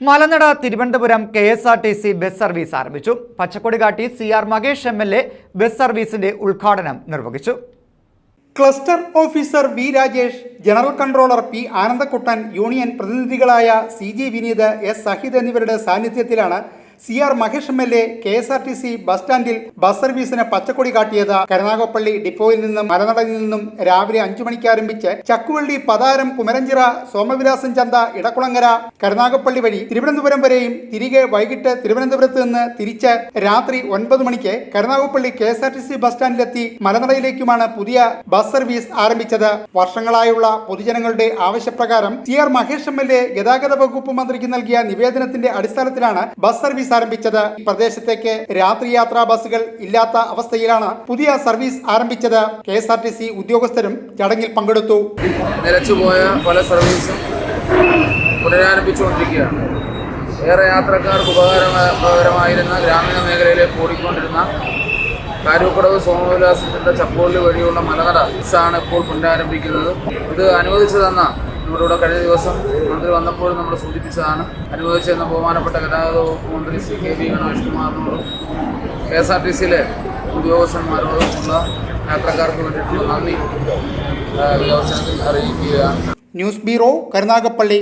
Malanada Thiruvananthapuram K S R T C bus service ആരംഭിച്ചു. പച്ചക്കൊടികാട്ടി C R Mahesh M L A bus സർവീസിന്റെ ഉദ്ഘാടനം നിർവഹിച്ചു. Cluster officer V Rajesh general controller P Anandakuttan union പ്രതിനിധികളായ C G Vineeth S Sahid എന്നിവരുടെ സാന്നിധ്യത്തിലാണ് C R Mahesh M L A K S R T C bus സ്റ്റാൻഡിൽ bus സർവീസിന് പച്ചക്കൊടി കാട്ടിയത് കരുനാഗപ്പള്ളി ഡിപ്പോയിൽ നിന്നും മലനടയിൽ നിന്നും രാവിലെ അഞ്ചു മണിക്ക് ആരംഭിച്ച് ചക്കുവള്ളി പതാരം കുമരഞ്ചിറ സോമവിലാസം ചന്ത ഇടക്കുളങ്ങര കരുനാഗപ്പള്ളി വഴി തിരുവനന്തപുരം വരെയും തിരികെ വൈകിട്ട് തിരുവനന്തപുരത്ത് നിന്ന് തിരിച്ച് രാത്രി ഒൻപത് മണിക്ക് Karunagappally K S R T C bus സ്റ്റാൻഡിലെത്തി മലനടയിലേക്കുമാണ് പുതിയ ബസ് സർവീസ് ആരംഭിച്ചത്. വർഷങ്ങളായുള്ള പൊതുജനങ്ങളുടെ ആവശ്യപ്രകാരം C R Mahesh M L A ഗതാഗത വകുപ്പ് മന്ത്രിക്ക് നൽകിയ നിവേദനത്തിന്റെ അടിസ്ഥാനത്തിലാണ് ബസ് സർവീസ് ആരംഭിച്ചത് ഈ പ്രദേശത്തേക്ക് രാത്രി യാത്രാ ബസ്സുകൾ ഇല്ലാത്ത അവസ്ഥയിലാണ് പുതിയ സർവീസ് ആരംഭിച്ചത് K S R T C ഉദ്യോഗസ്ഥരും ചടങ്ങിൽ പങ്കെടുത്തു. നിലച്ചുപോയ പല സർവീസും പുനരാരംഭിച്ചുകൊണ്ടിരിക്കുകയാണ്. ഏറെ യാത്രക്കാർക്ക് ഉപകാരപരമായിരുന്ന ഗ്രാമീണ മേഖലയിലെ കൂടിക്കൊണ്ടിരുന്ന കാരൂക്കടവ് സോമവിലാസത്തിന്റെ ചപ്പോളി വഴിയുള്ള മലനട ബസ്സാണ് ഇപ്പോൾ പുനരാരംഭിക്കുന്നത്. ഇത് അനുവദിച്ചു തന്ന നമ്മുടെ ഇവിടെ കഴിഞ്ഞ ദിവസം മന്ത്രി വന്നപ്പോൾ നമ്മൾ സൂചിപ്പിച്ചതാണ്. അനുവദിച്ചു തന്ന ബഹുമാനപ്പെട്ട ഗതാഗത വകുപ്പ് മന്ത്രി സി കെ വി ഗണേഷ് കുമാറിനോടും കെ എസ് ആർ ടി സിയിലെ ഉദ്യോഗസ്ഥന്മാരോടുമുള്ള യാത്രക്കാർക്ക് വേണ്ടിയിട്ടുള്ള നന്ദി അറിയിക്കുകയാണ്. News bureau Karunagappally.